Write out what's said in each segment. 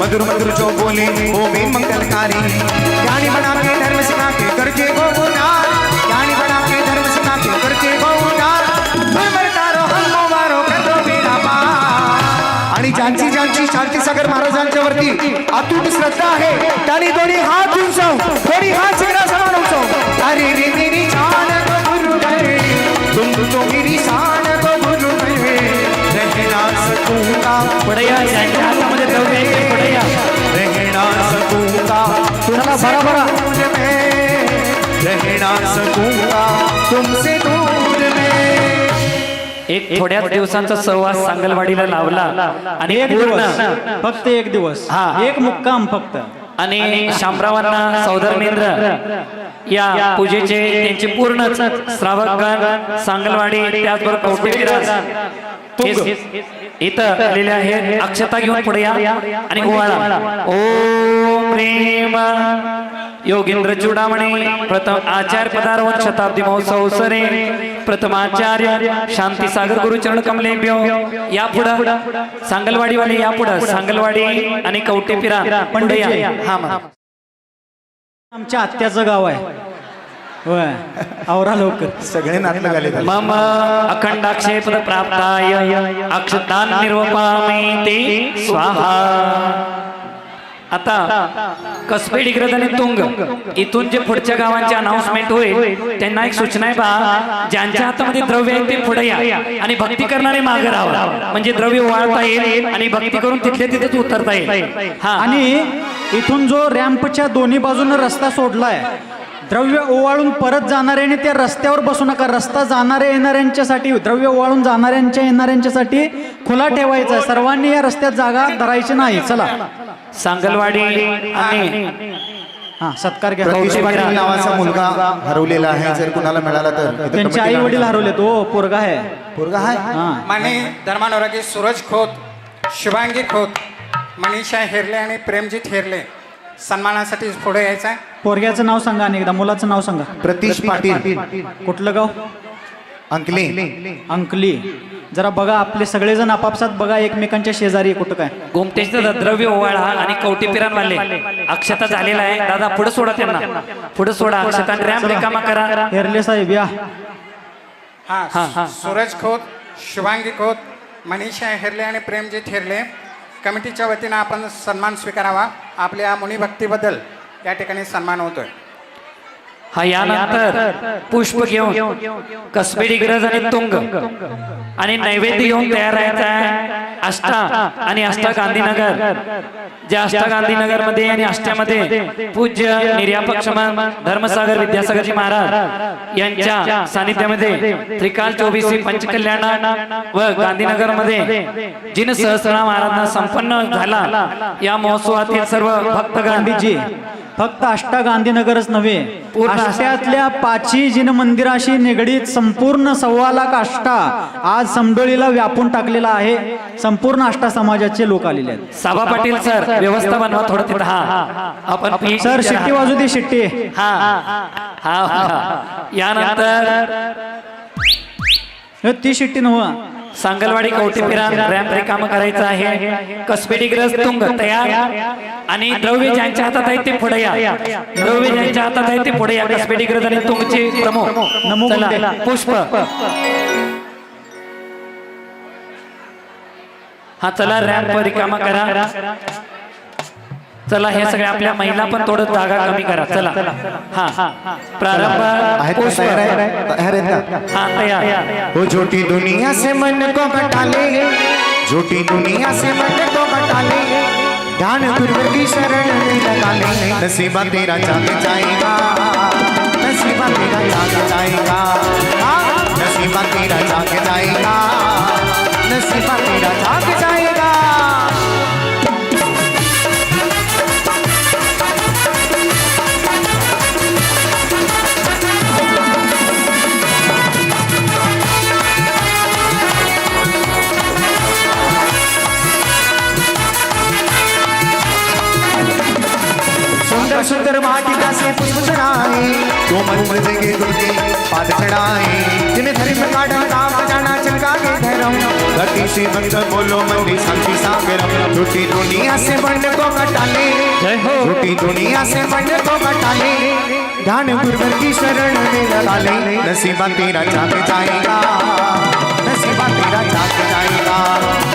मधुर मधुर जो बोले वो में मंगलकारी ज्ञानी बना के धर्म सिखा के करके गो उदार। ज्ञानी बना के धर्म सिखा के करके गो उदार। मरतारो हम मारो कर दो मेरा पार। आणि ज्यांची ज्यांची शांतीसागर महाराजांच्या वरती अतूट श्रद्धा आहे त्यांनी दोन्ही हात चला भरा भरा. दूर में रहना सकूंगा तुमसे दूर में एक थोड्याच दिवसांचा सहवास सांगलवाडीला लावला आणि एक दिवस फक्त एक दिवस. हा. एक मुक्काम फक्त. आणि शामरावांना सौधर्मेंद्र या पूजेचे त्यांचे पूर्ण श्रावकगण सांगलवाडी त्याचबरोबर कौटेविराज हे इथं आलेले आहेत अक्षता घेऊन पुढे या आणि ओवाळा. ओम प्रेम. योगेंद्र चुडामणी प्रथम आचार्य पदार्पण शताब्दी महोत्सव सरे प्रथम आचार्य शांती सागर गुरुचरण कमलेभ्यो या पुढं सांगलवाडीवाले या पुढं. सांगलवाडी आणि कवटेपिरा पुढे या. हा. आमच्या आत्याचं गाव आहे. होय. आवरा लवकर. सगळे नाटक आले मम अखंडाक्षेपद प्राप्ताय. अक्षतान निर्वपामी ते स्वाहा. आता कसबे डिग्रज आणि तुंग इथून जे पुढच्या गावांचे अनाउन्समेंट होईल त्यांना एक सूचना आहे बा. ज्यांच्या हातामध्ये द्रव्य आहे ते पुढे या आणि भक्ती करणारे मागे राहा. म्हणजे द्रव्य वाळता येईल आणि भक्ती करून तिथल्या तिथेच उतरता येईल. हा. आणि इथून जो रॅम्पच्या दोन्ही बाजूने रस्ता सोडलाय द्रव्य ओवाळून परत जाणाऱ्याने त्या रस्त्यावर बसू नका. रस्ता जाणाऱ्या येणाऱ्यांच्यासाठी द्रव्य ओवाळून जाणाऱ्यांच्या येणाऱ्यांच्यासाठी खुला ठेवायचा आहे. सर्वांनी या रस्त्यात जागा धरायची नाही. चला. सांगलवाडी आणि हा सत्कार घ्या. प्रतीश पाटील नावाचा मुलगा हरवलेला आहे. जर कुणाला मिळाला तर त्यांचे आई वडील हरवले तो पोरगा आहे. पोरगा आहे? हा. माने धर्मानुरागी सूरज खोत शुभांगी खोत मनीषा हेरले आणि प्रेमजीत हेरले. सन्मानासाठी पुढे यायचं आहे. पोरग्याचं नाव सांगा आणि एकदा मुलाचं नाव सांगा. प्रतीश पाटील. कुठलं गाव? अंकली. अंकली. जरा बघा आपले सगळेजण आपापसात बघा एकमेकांच्या शेजारी कुठं काय? गोमतेचं द्रव्य ओवाळा आणि कवटीपिरांवाले अक्षता झालेला आहे. दादा पुढे सोडा त्यांना. पुढे सोडा. अक्षता रॅम रिकामा करा. हेरले साहेब या. हा, हा. हा. सूरज खोत शुभांगी खोत मनीषा हेरले आणि प्रेमजीत हेरले. कमिटीच्या वतीनं आपण सन्मान स्वीकारावा. आपल्या मुनिभक्तीबद्दल या ठिकाणी सन्मान होतोय. हा यानंतर पुष्प घेऊन कसबे डिग्रज आणि तुंग आणि नैवेद्य घेऊन तयार राहायचा आहे. आष्टा आणि आष्टा गांधीनगर. जे आष्टा गांधीनगरमध्ये आणि आष्ट्यामध्ये पूज्य निर्यापक क्षमन धर्मसागर विद्यासागरजी महाराज यांच्या सानिध्यामध्ये त्रिकाल चोवीसी पंचकल्याण व गांधीनगरमध्ये जिन सहस्रा महाराजांना संपन्न झाला. या महोत्सवातील सर्व भक्तगण गांधीजी फक्त आष्टा गांधीनगरच नव्हे पूर्ण आष्ट्यातल्या पाची जिन मंदिराशी निगडीत संपूर्ण सव्वा लाख आष्टा आज समडोळीला व्यापून टाकलेला आहे. संपूर्ण आष्टा समाजाचे लोक आलेले आहेत. सभा पाटील सर व्यवस्था बनवा थोडं तिथं. हा. आपण पी सर शिट्टी वाजू दे शिट्टी. हा. हा. हा यानंतर हे ती शिट्टी नव्ह. सांगलवाडी कवटेपिरा रॅम्प रिकाम करायचं आहे. कसबेडीग्रज तुंग तयार आणि द्रव्य ज्यांच्या हातात आहे ते पुढे या. द्रव्य ज्यांच्या हातात आहे ते पुढे या. कसबेडीग्रज आणि तुंगचे प्रमुख. नमो चला बुद्धे. पुष्प. हा चला रॅम्प रिकामा करा. चला हे सगळे आपल्या महिला पण थोडं जागा कमी करा. चला. हा. प्रारंभ आहेत तयार आहे तयार आहेत हा तयार. वो झूठी दुनिया से मन को बटा ले झूठी दुनिया से मन को बटा ले ध्यान गुरु की शरण में लगा ले नसीबा तेरा जाग जाएगा. नसीबा तेरा जाग जाएगा. हाँ, नसीबा तेरा जाग जाएगा. नसीबा तेरा जाग जाएगा. सुंदर माटी से पुष्प चढ़ाए। कोमल मृदंगे दुर्गे पाद चढ़ाए। जिन्हें धर्म का डंका बजाना चमका के धर्म। गति से भक्त बोलो मंदिर शांति सागरम। झूठी दुनिया से बंड को कटाले जय हो। झूठी दुनिया से बंड को कटाले ध्यान गुरुवर की शरण में लगा ले। नसीबा तेरा जाग जाएगा। नसीबा तेरा जाग जाएगा।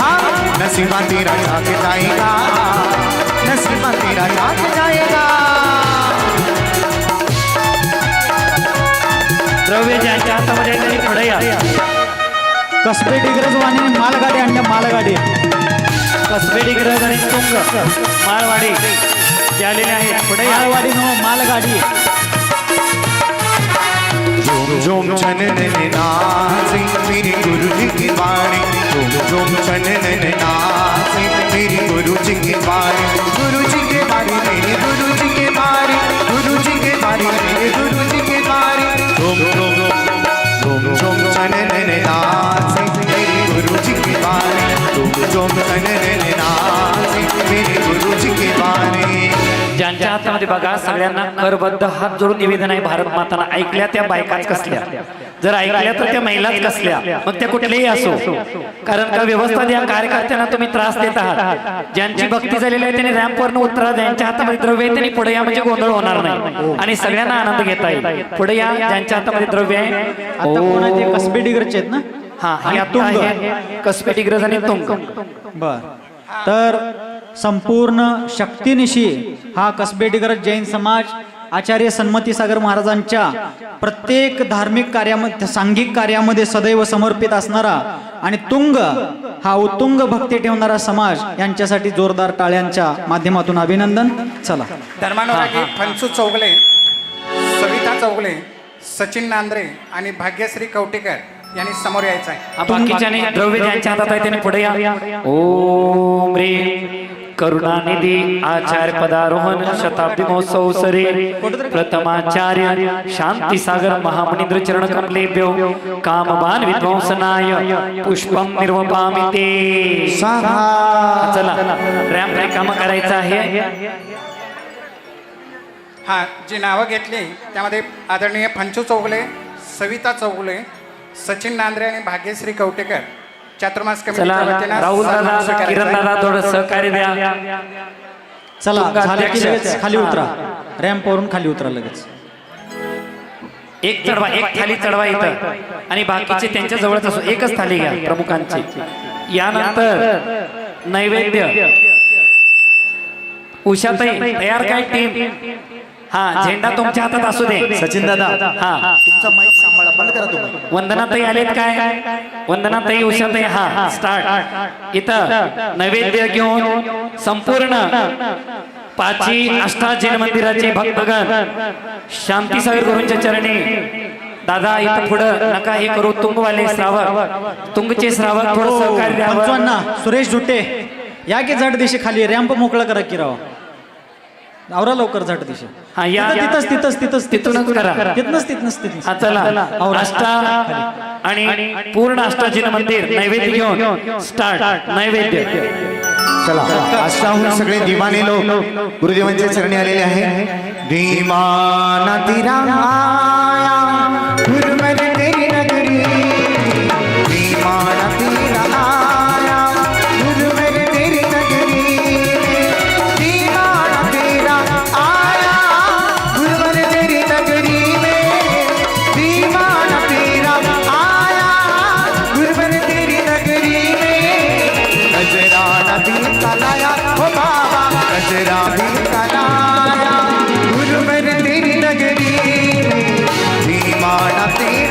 हाँ, नसीबा तेरा जाग जाएगा। नसीबा तेरा जाग जाएगा द्रव्य ज्यांच्या हातामध्ये आहे त्यांनी पुढे या कसबे डिग्रज वाणी मालगाडी आणल्या मालगाडी. कसबेडी ग्रह आणि तुंग माळवाडी जे आलेले आहेत पुढे मालवाडी नो मालगाडी. झूम झूम छनन नाचे मेरे गुरु जी की वाणी. झूम झूम छनन नाचे मेरी गुरु जी की वाणी गुरु जी के बारे मेरे गुरु जी के बारे गुरु जी के बारे मेरे गुरु जी के बारे झूम झूम झूम झूम छनन नाचे मेरे गुरु जी की वाणी झूम झूम छनन नाचे मेरे गुरु जी के बारे ज्यांच्या हातामध्ये बघा सगळ्यांना करबद्ध हात जोडून निवेदन आहे भारत माताला. ऐकल्या त्या बायकाच कसल्या? जर ऐकल्या तर त्या महिलाच कसल्या? मग त्या कुठल्याही असो. कारण का व्यवस्था द्या कार्यकर्त्यांना तुम्ही त्रास देत आहात. ज्यांची भक्ती झालेली आहे त्यांनी रॅम्पवरनं उतरा ज्यांच्या हातामध्ये द्रव्य आहे त्यांनी पुढे या म्हणजे गोंधळ होणार नाही. आणि सगळ्यांना आनंद घेता येईल. पुढे या ज्यांच्या हातामध्ये द्रव्य आहे. कसबे डिग्रजचे आहेत ना? हा आणि आणि तुंग. आहे कसपेटी ग्रज आणि तुंग. बर. तर संपूर्ण शक्तीनिशी हा कसबे डिग्रज जैन समाज आचार्य सन्मती सागर महाराजांच्या प्रत्येक धार्मिक कार्यामध्ये सांघिक कार्यामध्ये सदैव समर्पित असणारा आणि तुंग हा उत्तुंग भक्ती ठेवणारा समाज यांच्यासाठी जोरदार टाळ्यांच्या माध्यमातून अभिनंदन. चला. धर्मानुरागी फणसू चौगले सविता चौगले सचिन नांद्रे आणि भाग्यश्री कवटेकर यांनी समोर यायचं आहे. बाकीच्याने द्रव्य ज्यांच्या हातात आहे त्यांनी पुढे या. ओम रे. करुणानिधी आचार्य पदारोहण शताब्दी महोत्सव सरे प्रथमाचार्य शांती सागर महामुनींद्र चरण कमलेभ्यो कामबान विध्वंसनाय पुष्पम निर्वपामि ते चला रॅम्प काम करायचं आहे हा जी नावं घेतली त्यामध्ये आदरणीय फंचू चौगले सविता चौगले सचिन नांद्रे आणि भाग्यश्री कवटेकर. चातुर्मास चला राहुल दादा किरण. दादा थोडं सहकार्य द्या. चला तुंग झालं की अध्यक्ष. लगेच खाली उतरा. रॅम्पवरून खाली उतरा लगेच. एक चढवा एक थाली चढवा इथं. आणि बाकीचे त्यांच्या जवळच असो एकच थाली घ्या प्रमुखांची. यानंतर नैवेद्य. उषाताई तयार काय टीम हा झेंडा तुमच्या हातात असू दे. सचिन दादा. हा. तुमचा माईक सांभाळा. बंद करा तुम्ही. वंदनाताई आलेत काय? वंदनाताई उषाताई हा स्टार्ट इथं नैवेद्य घेऊन संपूर्ण पाची अष्टा जैन मंदिराचे भक्तगण शांतीसागर गुरूंच्या चरणी. दादा इथं पुढं नका हे करू. तुंगवाले श्रावक. तुंगचे श्रावक थोडं सहकार्य द्यावं. पंचवांना सुरेश झुटे. या की झट दिशे खाली रॅम्प मोकळा करा की राव. आवरा लवकर झट दिशे. हा या तिथंच तिथंच तिथंच तिथूनच करा. तिथनच तिथनच तिथनच. हा चला. अष्टा आणि पूर्ण अष्टाजीन मंदिर नैवेद्य घेऊन स्टार्ट. नैवेद्य. चला. अष्टाहून सगळे दिवाने लोक गुरुदेवांच्या चरणी आलेले आहे दीवाना तेरा हो बाबा भी तेरी नगरी में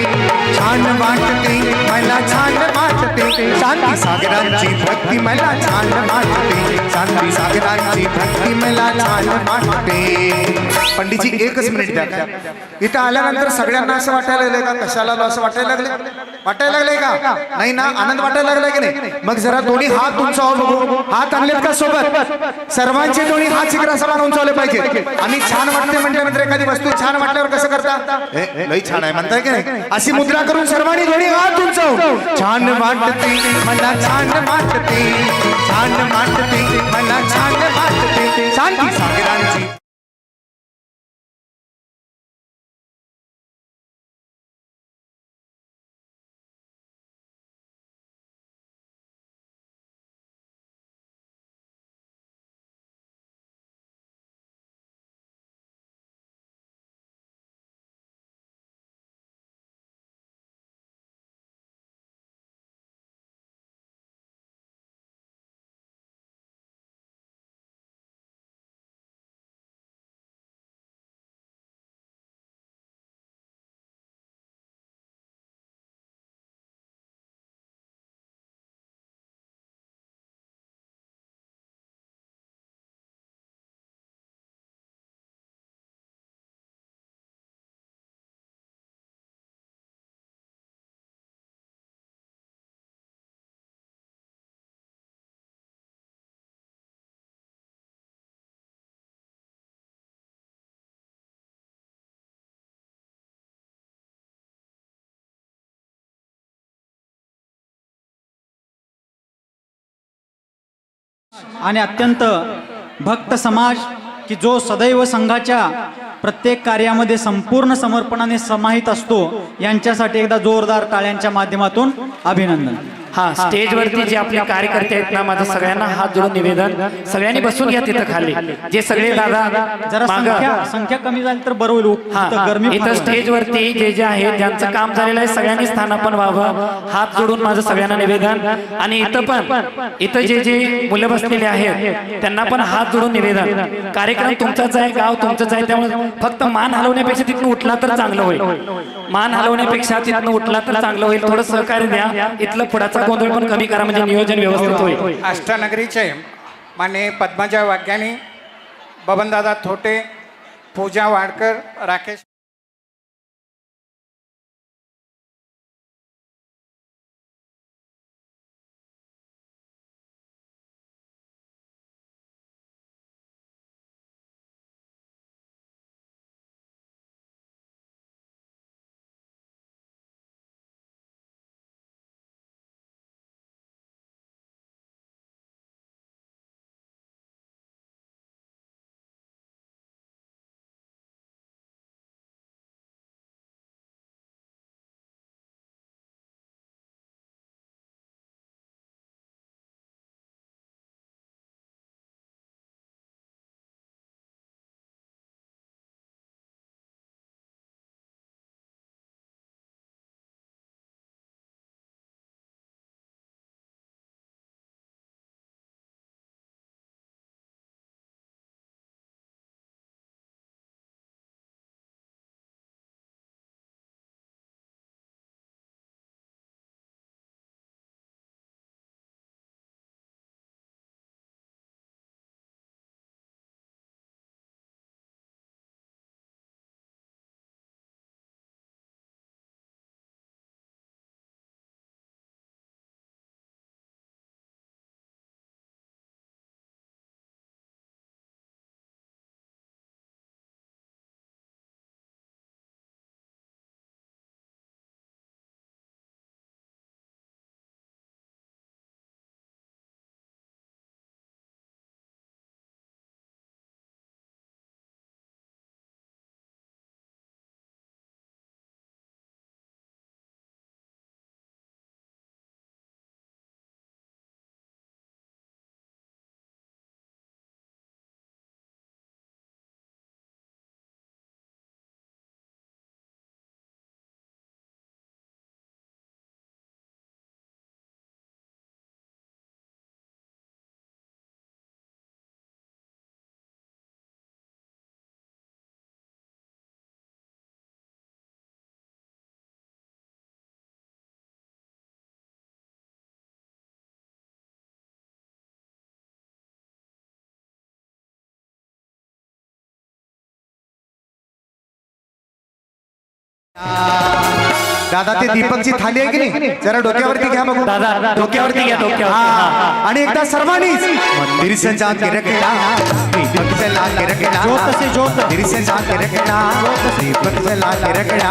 छान वाटते मला छान वाटते. शांती सागरांची भक्ती मला छान वाटते. शांती सागरांची भक्ती मला छान वाटते. पंडितजी एकच मिनिट द्या. इथं आल्यानंतर सगळ्यांना असं वाटायला लागलं का? कशाला असं वाटायला लागलं वाटायला लागलंय का? नाही ना आनंद वाटायला लागलाय की नाही? मग जरा दोन्ही हात उंचावा बघू. हात आणलेत का सोबत? सर्वांचे दोन्ही हात शिखरा समान उंचावले पाहिजे. आणि छान वाटते म्हटल्यानंतर एखादी वस्तू छान वाटल्यावर कसं करता? लई छान आहे. म्हणताय की नाही? अशी मुद्रा करून सर्वांनी दोन्ही हात उंचावू छान वाटते मला छान छान वाटते. आणि अत्यंत भक्त समाज की जो सदैव संघाच्या प्रत्येक कार्यामध्ये संपूर्ण समर्पणाने समाहित असतो यांच्यासाठी एकदा जोरदार टाळ्यांच्या माध्यमातून अभिनंदन. हा स्टेजवरती जे आपले कार्यकर्ते आहेत ना माझं सगळ्यांना हात जोडून निवेदन. सगळ्यांनी बसून घ्या तिथं खाली. जे सगळे दादा जरा मागं- संख्या संख्या कमी झाली तर बरं होईल. हा इथं. गरमी फार इथं आहे. स्टेजवरती जे जे आहेत ज्यांचं काम झालेलं आहे सगळ्यांनी स्थानापन्न व्हावं. हात जोडून माझं सगळ्यांना निवेदन. आणि इथं पण इथं जे जे मुलं बसलेले आहेत त्यांना पण हात जोडून निवेदन. कार्यक्रम तुमचाच आहे गाव तुमचंच आहे त्यामुळे फक्त मान हलवण्यापेक्षा तिथून उठला तर चांगलं होईल मान हलवण्यापेक्षा तिथनं उठला तर चांगलं होईल. थोडं सहकार्य द्या इथलं पुढाचा गोंधळ पण कमी करा म्हणजे नियोजन व्यवस्थित होईल. अष्टनगरीचे माने पद्मजा वाग्यानी बबनदादा थोटे पूजा वाडकर राकेश दादा ते दीपकची थाली आहे की नाही? जरा डोक्यावरती घ्या बघू दादा डोक्यावरती घ्या. डोक्यावरती हा. हा. आणि एकदा सर्वांनीच मंदिर सजा के रखना दीपक जला के रखना ज्योत से ज्योत. मंदिर सजा के रखना दीपक जला के रखना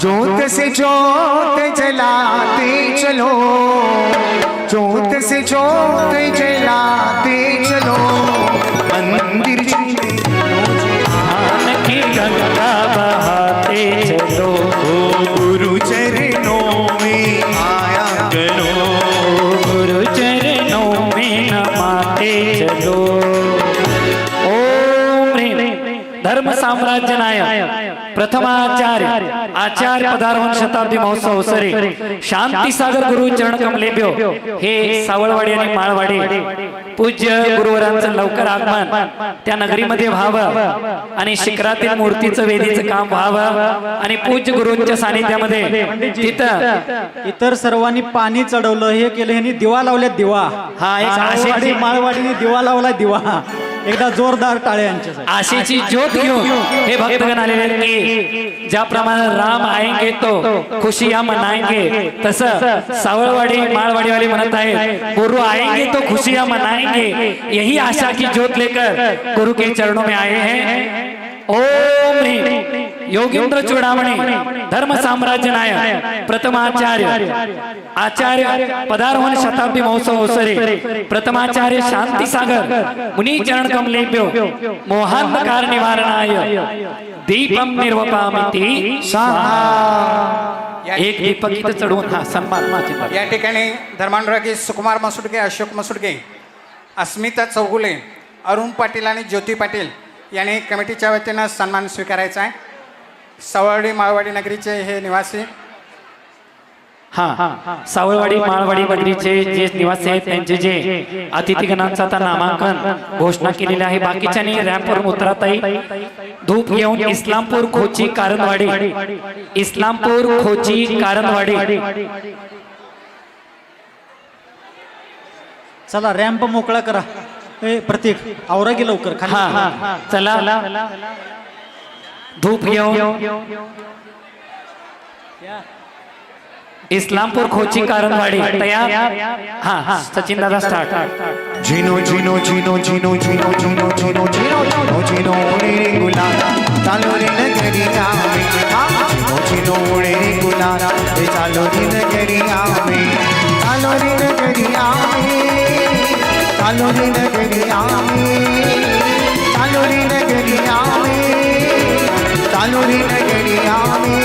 ज्योत से ज्योत जलाते चलो. ज्योत से ज्योत जलाते चलो. मंदिर ધર્મ સામ્રાજ્ય નાયક પ્રથમાચાર્ય આચાર્ય પધારવન શતાબ્દી મહોત્સવ અવસરે શાંતિ સાગર ગુરુ ચરણ કમલેબ્યો હે સાવળવાડી અને માળવાડી पूज्य गुरुवरांचं लवकर आगमन त्या नगरीमध्ये व्हावं आणि शिखरातील मूर्तीचं वेदीचं काम व्हावं आणि पूज्य गुरूंच्या सानिध्यामध्ये तिथं इतर सर्वांनी पाणी चढवलं हे केलं ह्यांनी दिवा लावल्या दिवा. हा, एक माळवाडीने दिवा लावला दिवा. एकदा जोरदार टाळे यांच्यासाठी. आशेची ज्योत घेऊन हे भक्तगण आलेले आहेत की ज्याप्रमाणे राम आएंगे तो खुशियां मनाएंगे. तसं सावळवाडी माळवाडीवाले म्हणत आहे गुरु आएंगे तो खुशियां मनाएंगे. यही आशा की ज्योत लेकर गुरु के चरणों में आए हैं. ओम योगेंद्र चूडामणी धर्म साम्राज्य नायक प्रथमाचार्य आचार्य पदार्पण शताब्दी महोत्सव ओसरे प्रथमाचार्य शांती सागर मुनी चरण कमलेभ्यो मोहांधकार निवारणाय दीपम निर्वपामिती या- एक दीपक इथं चढवून हा सन्मान या ठिकाणी धर्मानुरागी सुकुमार मसुडके अशोक मसुडके अस्मिता चौगुले अरुण पाटील आणि ज्योती पाटील यांनी कमिटीच्या वतीनं सन्मान स्वीकारायचा आहे. सवळडी माळवाडी नगरीचे हे निवासी. हा सावळवाडी माळवाडी नगरीचे जे निवासी आहेत त्यांचे जे अतिथीगणांचं आता नामांकन घोषणा केलेले आहे. बाकीच्यांनी रॅम्पवरून उतरताई धूप घेऊन इस्लामपूर खोची कारंदवाडी. इस्लामपूर खोची कारंदवाडी. चला रॅम्प मोकळा करा. ए प्रतीक आवरा की लवकर. हा हा. चला. धूप घेऊन इस्लामपूर खोची कारणवाडी तयार हा सचिन दादा स्टार्ट झिनो झिनो झिनो झिनो झिनो झिनो झिनो झिनो झिनो झिनो उडे रे गुलाला चालो रे नगरी में झिनो झिनो उडे रे गुलाला हे चालो रे नगरी में चालो रे नगरी में चालो रे नगरी में चालो रे नगरी में चालू ही नगरी आम्ही